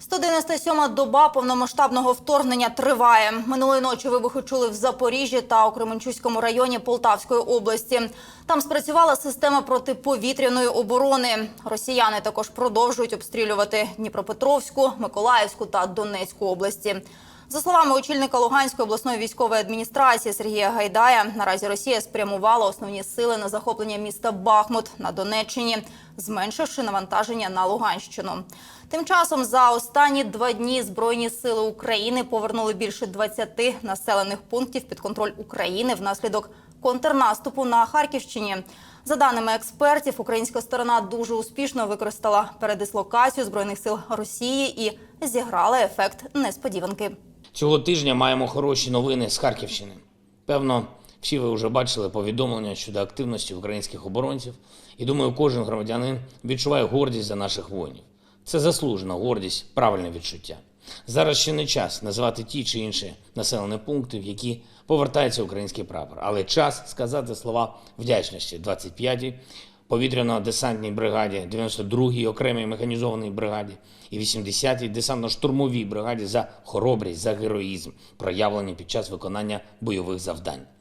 197-ма доба повномасштабного вторгнення триває. Минулої ночі вибухи чули в Запоріжжі та у Кременчуському районі Полтавської області. Там спрацювала система протиповітряної оборони. Росіяни також продовжують обстрілювати Дніпропетровську, Миколаївську та Донецьку області. За словами очільника Луганської обласної військової адміністрації Сергія Гайдая, наразі Росія спрямувала основні сили на захоплення міста Бахмут на Донеччині, зменшивши навантаження на Луганщину. Тим часом за останні два дні збройні сили України повернули більше 20 населених пунктів під контроль України внаслідок контрнаступу на Харківщині. За даними експертів, українська сторона дуже успішно використала передислокацію збройних сил Росії і зіграла ефект несподіванки. Цього тижня маємо хороші новини з Харківщини. Певно, всі ви вже бачили повідомлення щодо активності українських оборонців, і думаю, кожен громадянин відчуває гордість за наших воїнів. Це заслужена гордість, правильне відчуття. Зараз ще не час називати ті чи інші населені пункти, в які повертається український прапор, але час сказати слова вдячності 25-й повітряно-десантній бригаді, 92-й окремій механізованій бригаді і 80-й десантно-штурмовій бригаді за хоробрість, за героїзм, проявлені під час виконання бойових завдань.